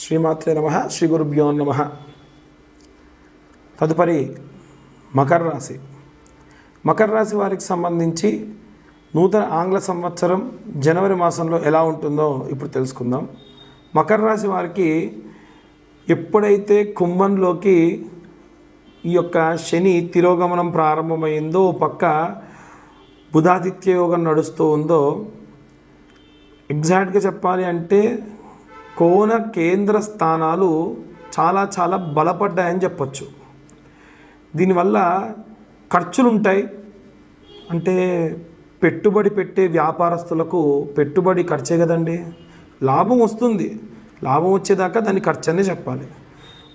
శ్రీమాత్రే నమ శ్రీ గురుభ్యో నమ. తదుపరి మకర రాశి. మకర రాశి వారికి సంబంధించి నూతన ఆంగ్ల సంవత్సరం జనవరి మాసంలో ఎలా ఉంటుందో ఇప్పుడు తెలుసుకుందాం. మకర రాశి వారికి ఎప్పుడైతే కుంభంలోకి ఈ యొక్క శని తిరోగమనం ప్రారంభమైందో పక్క బుధాదిత్య యోగం నడుస్తూ ఉందో ఎగ్జాక్ట్గా చెప్పాలి అంటే కోణ కేంద్ర స్థానాలు చాలా చాలా బలపడ్డాయని చెప్పచ్చు. దీనివల్ల ఖర్చులు ఉంటాయి అంటే పెట్టుబడి పెట్టే వ్యాపారస్తులకు పెట్టుబడి ఖర్చే కదండి. లాభం వస్తుంది. లాభం వచ్చేదాకా దాన్ని ఖర్చు అనే చెప్పాలి.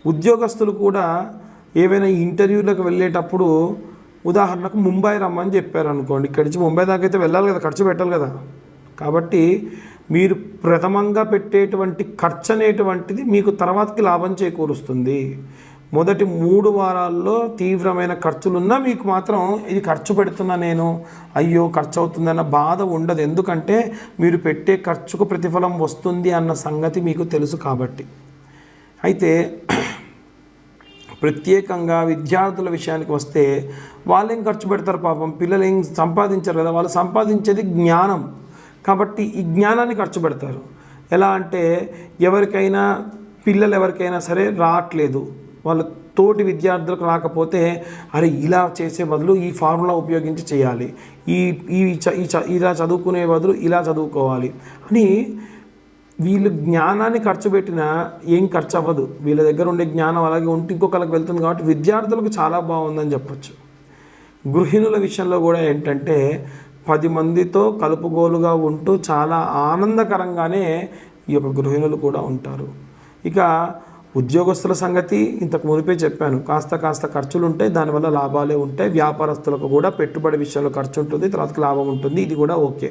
ఉద్యోగస్తులు కూడా ఏవైనా ఇంటర్వ్యూలకు వెళ్ళేటప్పుడు ఉదాహరణకు ముంబై రమ్మని చెప్పారు అనుకోండి ఇక్కడి నుంచి ముంబై దాకా అయితే వెళ్ళాలి కదా ఖర్చు పెట్టాలి కదా. కాబట్టి మీరు ప్రథమంగా పెట్టేటువంటి ఖర్చు అనేటువంటిది మీకు తర్వాతకి లాభం చేకూరుస్తుంది. మొదటి మూడు వారాల్లో తీవ్రమైన ఖర్చులున్నా మీకు మాత్రం ఇది ఖర్చు పెడుతున్నా నేను అయ్యో ఖర్చు అవుతుందన్న బాధ ఉండదు. ఎందుకంటే మీరు పెట్టే ఖర్చుకు ప్రతిఫలం వస్తుంది అన్న సంగతి మీకు తెలుసు కాబట్టి. అయితే ప్రత్యేకంగా విద్యార్థుల విషయానికి వస్తే వాళ్ళు ఏం ఖర్చు పెడతారు పాపం? పిల్లలు ఏం సంపాదించారు కదా. వాళ్ళు సంపాదించేది జ్ఞానం. కాబట్టి ఈ జ్ఞానాన్ని ఖర్చు పెడతారు. ఎలా అంటే ఎవరికైనా పిల్లలు ఎవరికైనా సరే రావట్లేదు. వాళ్ళ తోటి విద్యార్థులకు రాకపోతే అరే ఇలా చేసే బదులు ఈ ఫార్ములా ఉపయోగించి చేయాలి. ఈ ఈ ఇలా చదువుకునే బదులు ఇలా చదువుకోవాలి అని వీళ్ళు జ్ఞానాన్ని ఖర్చు పెట్టినా ఏం ఖర్చు అవ్వదు. వీళ్ళ దగ్గర ఉండే జ్ఞానం అలాగే ఉంటే ఇంకొకరికి వెళ్తుంది కాబట్టి విద్యార్థులకు చాలా బాగుందని చెప్పచ్చు. గృహిణుల విషయంలో కూడా ఏంటంటే పది మందితో కలుపుగోలుగా ఉంటూ చాలా ఆనందకరంగానే ఈ యొక్క గృహిణులు కూడా ఉంటారు. ఇక ఉద్యోగస్తుల సంగతి ఇంతకు మునిపే చెప్పాను. కాస్త కాస్త ఖర్చులు ఉంటాయి దానివల్ల లాభాలే ఉంటాయి. వ్యాపారస్తులకు కూడా పెట్టుబడి విషయంలో ఖర్చు ఉంటుంది తర్వాత లాభం ఉంటుంది. ఇది కూడా ఓకే.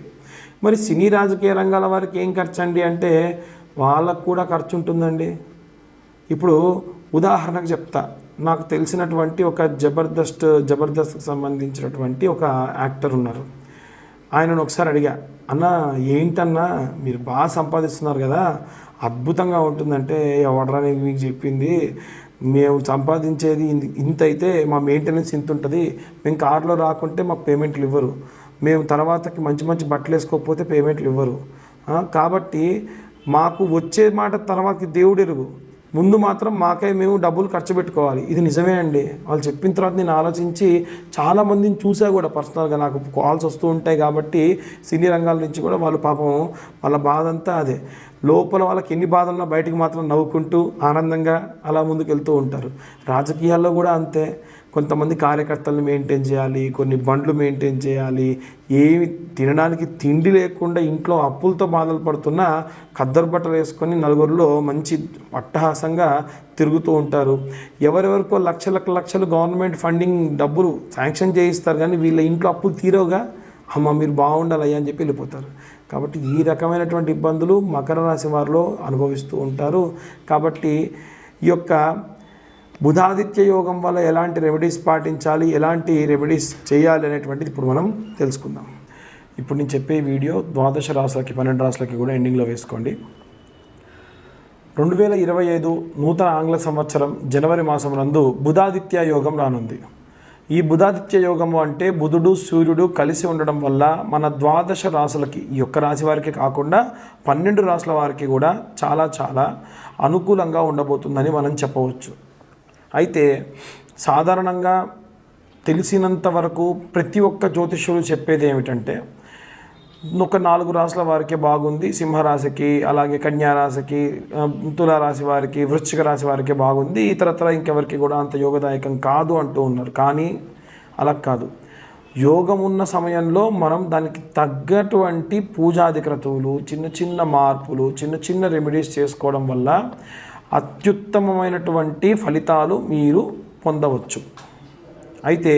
మరి సినీ రాజకీయ రంగాల వారికి ఏం ఖర్చు అండి అంటే వాళ్ళకు కూడా ఖర్చు ఉంటుందండి ఇప్పుడు ఉదాహరణకు చెప్తా. నాకు తెలిసినటువంటి ఒక జబర్దస్త్ జబర్దస్త్కి సంబంధించినటువంటి ఒక యాక్టర్ ఉన్నారు. ఆయనను ఒకసారి అడిగా అన్న ఏంటన్నా మీరు బాగా సంపాదిస్తున్నారు కదా అద్భుతంగా ఉంటుందంటే ఎవడరా నీకు మీకు చెప్పింది? మేము సంపాదించేది ఇంత అయితే మా మెయింటెనెన్స్ ఇంత ఉంటుంది. మేము కార్లో రాకుంటే మాకు పేమెంట్లు ఇవ్వరు. మేము తర్వాతకి మంచి మంచి బట్టలు వేసుకోకపోతే పేమెంట్లు ఇవ్వరు. కాబట్టి మాకు వచ్చే మాట తర్వాత దేవుడు ఎరుగు. ముందు మాత్రం మాకే మేము డబ్బులు ఖర్చు పెట్టుకోవాలి. ఇది నిజమే అండి. వాళ్ళు చెప్పిన తర్వాత నేను ఆలోచించి చాలామందిని చూసా కూడా పర్సనల్గా నాకు కాల్స్ వస్తూ ఉంటాయి కాబట్టి సినీ రంగాల నుంచి కూడా వాళ్ళు పాపం వాళ్ళ బాధ అంతా అదే. లోపల వాళ్ళకి ఎన్ని బాధలున్నా బయటికి మాత్రం నవ్వుకుంటూ ఆనందంగా అలా ముందుకు వెళ్తూ ఉంటారు. రాజకీయాల్లో కూడా అంతే. కొంతమంది కార్యకర్తలను మెయింటైన్ చేయాలి కొన్ని బండ్లు మెయింటైన్ చేయాలి ఏమి తినడానికి తిండి లేకుండా ఇంట్లో అప్పులతో బాధలు పడుతున్నా ఖద్దరు బట్టలు వేసుకొని నలుగురిలో మంచి అట్టహాసంగా తిరుగుతూ ఉంటారు. ఎవరెవరికో లక్షలకు లక్షలు గవర్నమెంట్ ఫండింగ్ డబ్బులు శాంక్షన్ చేయిస్తారు కానీ వీళ్ళ ఇంట్లో అప్పులు తీరవుగా? అమ్మ మీరు బాగుండాలి అని చెప్పి వెళ్ళిపోతారు. కాబట్టి ఈ రకమైనటువంటి ఇబ్బందులు మకర రాశి వారిలో అనుభవిస్తూ ఉంటారు. కాబట్టి ఈ యొక్క బుధాదిత్య యోగం వల్ల ఎలాంటి రెమెడీస్ పాటించాలి ఎలాంటి రెమెడీస్ చేయాలి అనేటువంటిది ఇప్పుడు మనం తెలుసుకుందాం. ఇప్పుడు నేను చెప్పే వీడియో ద్వాదశ రాసులకి పన్నెండు రాసులకి కూడా ఎండింగ్లో వేసుకోండి. రెండు వేల ఇరవై ఐదు నూతన ఆంగ్ల సంవత్సరం జనవరి మాసం నందు బుధాదిత్య యోగం రానుంది. ఈ బుధాదిత్య యోగము అంటే బుధుడు సూర్యుడు కలిసి ఉండడం వల్ల మన ద్వాదశ రాసులకి ఈ యొక్క రాశి వారికి కాకుండా పన్నెండు రాశుల వారికి కూడా చాలా చాలా అనుకూలంగా ఉండబోతుందని మనం చెప్పవచ్చు. అయితే సాధారణంగా తెలిసినంత వరకు ప్రతి ఒక్క జ్యోతిష్యులు చెప్పేది ఏమిటంటే ఒక నాలుగు రాశుల వారికి బాగుంది సింహరాశికి అలాగే కన్యారాశికి తులారాశి వారికి వృశ్చిక రాశి వారికి బాగుంది ఇతరత్ర ఇంకెవరికి కూడా అంత యోగదాయకం కాదు అంటూ ఉన్నారు. కానీ అలా కాదు. యోగం ఉన్న సమయంలో మనం దానికి తగ్గటువంటి పూజాది క్రతువులు చిన్న చిన్న మార్పులు చిన్న చిన్న రెమెడీస్ చేసుకోవడం వల్ల అత్యుత్తమమైనటువంటి ఫలితాలు మీరు పొందవచ్చు. అయితే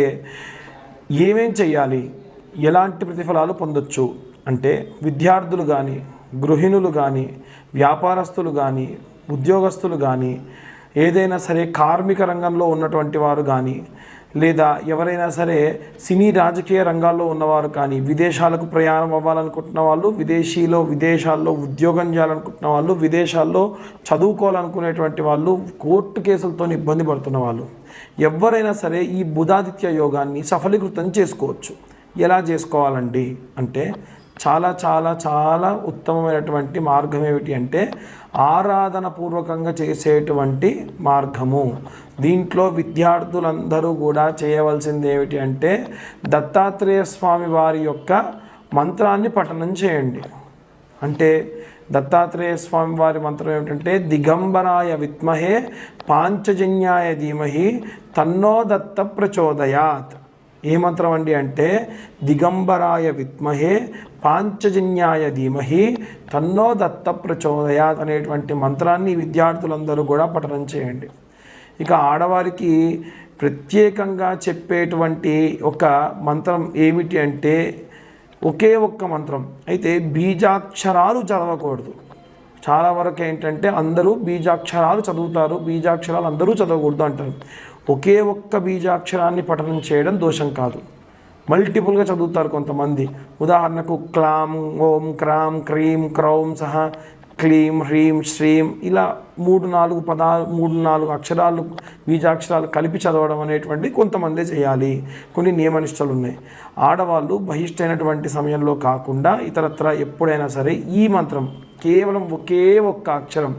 ఏమేం చేయాలి ఎలాంటి ప్రతిఫలాలు పొందొచ్చు? అంటే విద్యార్థులు కానీ గృహిణులు కానీ వ్యాపారస్తులు కానీ ఉద్యోగస్తులు కానీ ఏదైనా సరే కార్మిక రంగంలో ఉన్నటువంటి వారు కానీ లేదా ఎవరైనా సరే సినీ రాజకీయ రంగాల్లో ఉన్నవారు కానీ విదేశాలకు ప్రయాణం అవ్వాలనుకుంటున్న వాళ్ళు విదేశీలో విదేశాల్లో ఉద్యోగం చేయాలనుకుంటున్న వాళ్ళు విదేశాల్లో చదువుకోవాలనుకునేటువంటి వాళ్ళు కోర్టు కేసులతో ఇబ్బంది పడుతున్న వాళ్ళు ఎవరైనా సరే ఈ బుధాదిత్య యోగాన్ని సఫలీకృతం చేసుకోవచ్చు. ఎలా చేసుకోవాలండి? అంటే చాలా చాలా చాలా ఉత్తమమైనటువంటి మార్గం ఏమిటి అంటే ఆరాధన పూర్వకంగా చేసేటువంటి మార్గము. దీంట్లో విద్యార్థులందరూ కూడా చేయవలసింది ఏమిటి అంటే దత్తాత్రేయ స్వామి వారి యొక్క మంత్రాన్ని పఠనం చేయండి. అంటే దత్తాత్రేయ స్వామి వారి మంత్రం ఏమిటంటే దిగంబరాయ విద్మహే పాంచజన్యాయ ధీమహి తన్నో దత్త ప్రచోదయాత్. ఏ మంత్రం అండి అంటే దిగంబరాయ విద్మహే పాంచజన్యాయ ధీమహి తన్నో దత్త ప్రచోదయాత్ అనేటువంటి మంత్రాన్ని విద్యార్థులందరూ కూడా పఠనం చేయండి. ఇక ఆడవారికి ప్రత్యేకంగా చెప్పేటువంటి ఒక మంత్రం ఏమిటి అంటే ఒకే ఒక్క మంత్రం. అయితే బీజాక్షరాలు చదవకూడదు. చాలా వరకు ఏంటంటే అందరూ బీజాక్షరాలు చదువుతారు బీజాక్షరాలు అందరూ చదవకూడదు అంటారు. ఒకే ఒక్క బీజాక్షరాన్ని పఠనం చేయడం దోషం కాదు. మల్టిపుల్గా చదువుతారు కొంతమంది. ఉదాహరణకు క్లాం ఓం క్రాం క్రీం క్రౌం సహా క్లీం హ్రీం శ్రీం ఇలా మూడు నాలుగు పదాలు మూడు నాలుగు అక్షరాలు బీజాక్షరాలు కలిపి చదవడం అనేటువంటి కొంతమందే చేయాలి. కొన్ని నియమనిష్టలు ఉన్నాయి ఆడవాళ్ళు బహిష్టైనటువంటి సమయంలో కాకుండా ఇతరత్ర ఎప్పుడైనా సరే ఈ మంత్రం కేవలం ఒకే ఒక్క అక్షరం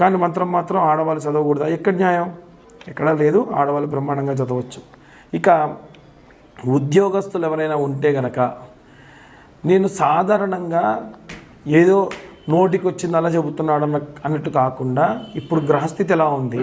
కానీ మంత్రం మాత్రం ఆడవాళ్ళు చదవకూడదు. ఎక్కడ న్యాయం? ఎక్కడా లేదు. ఆడవాళ్ళు బ్రహ్మాండంగా చదవచ్చు. ఇక ఉద్యోగస్తులు ఎవరైనా ఉంటే గనక నేను సాధారణంగా ఏదో నోటికి వచ్చింది అలా చెబుతున్నాడు అన్న అన్నట్టు కాకుండా ఇప్పుడు గ్రహస్థితి ఎలా ఉంది?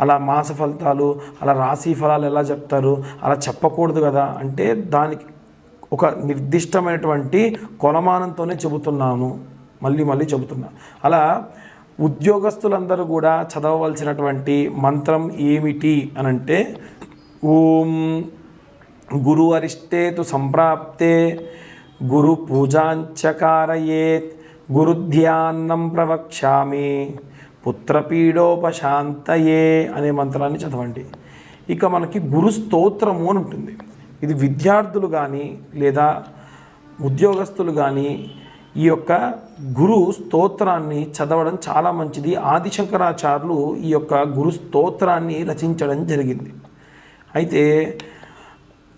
అలా మాస ఫలితాలు అలా రాశి ఫలాలు ఎలా చెప్తారు అలా చెప్పకూడదు కదా? అంటే దానికి ఒక నిర్దిష్టమైనటువంటి కొలమానంతోనే చెబుతున్నాను. మళ్ళీ మళ్ళీ చెబుతున్నా. అలా ఉద్యోగస్తులందరూ కూడా చదవవలసినటువంటి మంత్రం ఏమిటి అని అంటే ఓం గురు అరిష్టేతు సంప్రాప్తే గురు పూజాంచకారయేత్ గురుధ్యాన్నం ప్రవక్ష్యామి. పుత్రపీడోపశాంతయే అనే మంత్రాన్ని చదవండి. ఇక మనకి గురు స్తోత్రము అని ఉంటుంది. ఇది విద్యార్థులు కానీ లేదా ఉద్యోగస్తులు కానీ ఈ యొక్క గురు స్తోత్రాన్ని చదవడం చాలా మంచిది. ఆదిశంకరాచార్యులు ఈ యొక్క గురు స్తోత్రాన్ని రచించడం జరిగింది. అయితే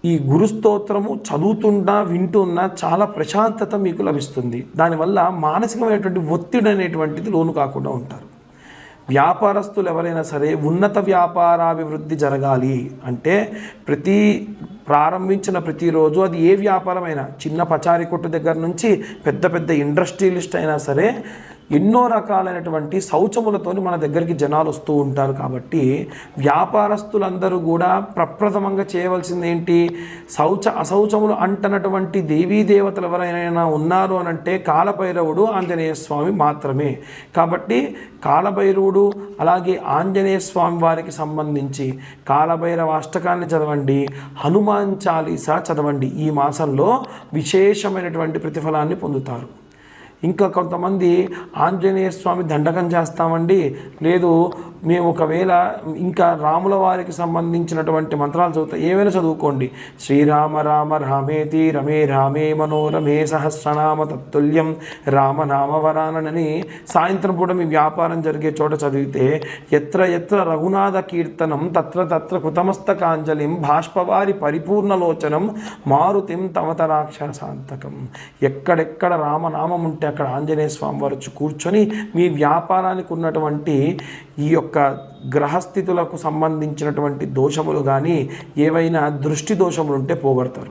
ఈ గురు స్తోత్రము చదువుతున్నా వింటున్నా చాలా ప్రశాంతత మీకు లభిస్తుంది. దానివల్ల మానసికమైనటువంటి ఒత్తిడి అనేటువంటిది లోను కాకుండా ఉంటారు. వ్యాపారస్తులు ఎవరైనా సరే ఉన్నత వ్యాపారాభివృద్ధి జరగాలి అంటే ప్రతి ప్రారంభించిన ప్రతిరోజు అది ఏ వ్యాపారమైనా చిన్న పచారీ కొట్టు దగ్గర నుంచి పెద్ద పెద్ద ఇండస్ట్రియలిస్ట్ అయినా సరే ఎన్నో రకాలైనటువంటి శౌచములతోని మన దగ్గరికి జనాలు వస్తూ ఉంటారు కాబట్టి వ్యాపారస్తులందరూ కూడా ప్రప్రథమంగా చేయవలసింది ఏంటి శౌచ అశౌచములు అంటనటువంటి దేవీ దేవతలు ఎవరైనా ఉన్నారు అని అంటే కాలభైరవుడు ఆంజనేయ స్వామి మాత్రమే. కాబట్టి కాలభైరవుడు అలాగే ఆంజనేయ స్వామి వారికి సంబంధించి కాలభైరవ అష్టకాన్ని చదవండి హనుమాన్ చాలీసా చదవండి. ఈ మాసంలో విశేషమైనటువంటి ప్రతిఫలాన్ని పొందుతారు. ఇంకా కొంతమంది ఆంజనేయ స్వామి దండకం చేస్తామండి. లేదు మేము ఒకవేళ ఇంకా రాముల వారికి సంబంధించినటువంటి మంత్రాలు చదువుతాం ఏమైనా చదువుకోండి. శ్రీరామ రామ రామేతి రమే రామే మనోరమే సహస్రనామ తత్తుల్యం రామనామవరానని సాయంత్రం పూట మీ వ్యాపారం జరిగే చోట చదివితే ఎత్ర ఎత్ర రఘునాథ కీర్తనం తత్ర తత్ర కృతమస్తకాంజలిం బాష్పవారి పరిపూర్ణలోచనం మారుతిం తమత రాక్షసాంతకం ఎక్కడెక్కడ రామనామం ఉంటే అక్కడ ఆంజనేయ స్వామి వారు కూర్చొని మీ వ్యాపారానికి ఉన్నటువంటి ఈ యొక్క గ్రహస్థితులకు సంబంధించినటువంటి దోషములు కానీ ఏవైనా దృష్టి దోషములు ఉంటే పోగొడతారు.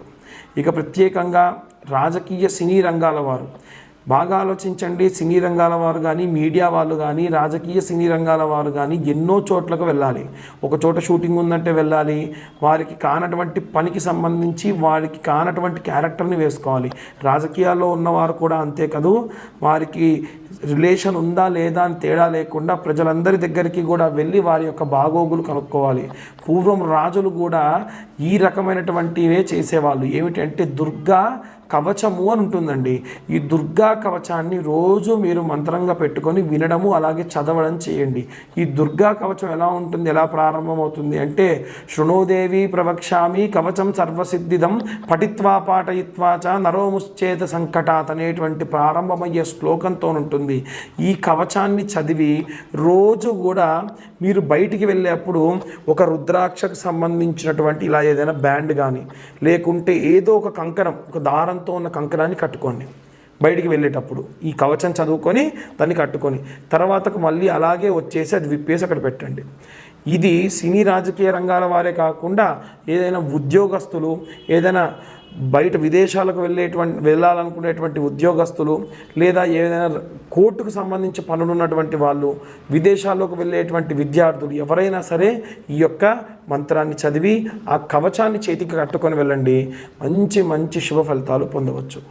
ఇక ప్రత్యేకంగా రాజకీయ సినీ రంగాల వారు. బాగా ఆలోచించండి సినీ రంగాల వారు కానీ మీడియా వాళ్ళు కానీ రాజకీయ సినీ రంగాల వారు కానీ ఎన్నో చోట్లకు వెళ్ళాలి. ఒక చోట షూటింగ్ ఉందంటే వెళ్ళాలి. వారికి కానటువంటి పనికి సంబంధించి వారికి కానటువంటి క్యారెక్టర్ని వేసుకోవాలి. రాజకీయాల్లో ఉన్నవారు కూడా అంతే కదూ. వారికి రిలేషన్ ఉందా లేదా అని తేడా లేకుండా ప్రజలందరి దగ్గరికి కూడా వెళ్ళి వారి యొక్క బాగోగులు కనుక్కోవాలి. పూర్వం రాజులు కూడా ఈ రకమైనటువంటివే చేసేవాళ్ళు. ఏమిటంటే దుర్గా కవచము అని ఉంటుందండి. ఈ దుర్గా కవచాన్ని రోజు మీరు మంత్రంగా పెట్టుకొని వినడము అలాగే చదవడం చేయండి. ఈ దుర్గా కవచం ఎలా ఉంటుంది ఎలా ప్రారంభమవుతుంది అంటే శృణోదేవి ప్రవక్ష్యామి కవచం సర్వసిద్ధిదం పఠిత్వా పాఠయిత్వాచ నరోముశ్చేత సంకటాత్ అనేటువంటి ప్రారంభమయ్యే శ్లోకంతో ఉంటుంది ఈ కవచాన్ని చదివి రోజు కూడా మీరు బయటికి వెళ్ళేప్పుడు ఒక రుద్రాక్షకు సంబంధించినటువంటి ఇలా ఏదైనా బ్యాండ్ కానీ లేకుంటే ఏదో ఒక కంకణం ఒక దారంతో ఉన్న కంకణాన్ని కట్టుకోండి. బయటికి వెళ్ళేటప్పుడు ఈ కవచం చదువుకొని దాన్ని కట్టుకొని తర్వాతకు మళ్ళీ అలాగే వచ్చేసి అది విప్పేసి అక్కడ పెట్టండి. ఇది సినీ రాజకీయ రంగాల వారే కాకుండా ఏదైనా ఉద్యోగస్తులు ఏదైనా బయట విదేశాలకు వెళ్ళేటువంటి వెళ్ళాలనుకునేటువంటి ఉద్యోగస్తులు లేదా ఏదైనా కోర్టుకు సంబంధించి పనులు ఉన్నటువంటి వాళ్ళు విదేశాల్లోకి వెళ్ళేటువంటి విద్యార్థులు ఎవరైనా సరే ఈ యొక్క మంత్రాన్ని చదివి ఆ కవచాన్ని చేతికి కట్టుకొని వెళ్ళండి. మంచి మంచి శుభ ఫలితాలు పొందవచ్చు.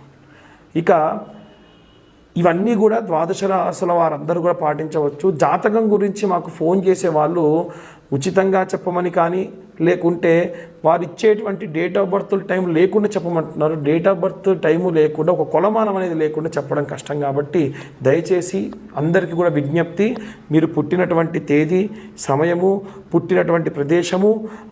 ఇక ఇవన్నీ కూడా ద్వాదశ రాసుల వారందరూ కూడా పాటించవచ్చు. జాతకం గురించి మాకు ఫోన్ చేసే వాళ్ళు ఉచితంగా చెప్పమని కానీ లేకుంటే వారు ఇచ్చేటువంటి డేట్ ఆఫ్ బర్త్ టైం లేకుండా చెప్పమంటున్నారు. డేట్ ఆఫ్ బర్త్ టైము లేకుండా ఒక కొలమానం అనేది లేకుండా చెప్పడం కష్టం కాబట్టి దయచేసి అందరికీ కూడా విజ్ఞప్తి మీరు పుట్టినటువంటి తేదీ సమయము పుట్టినటువంటి ప్రదేశము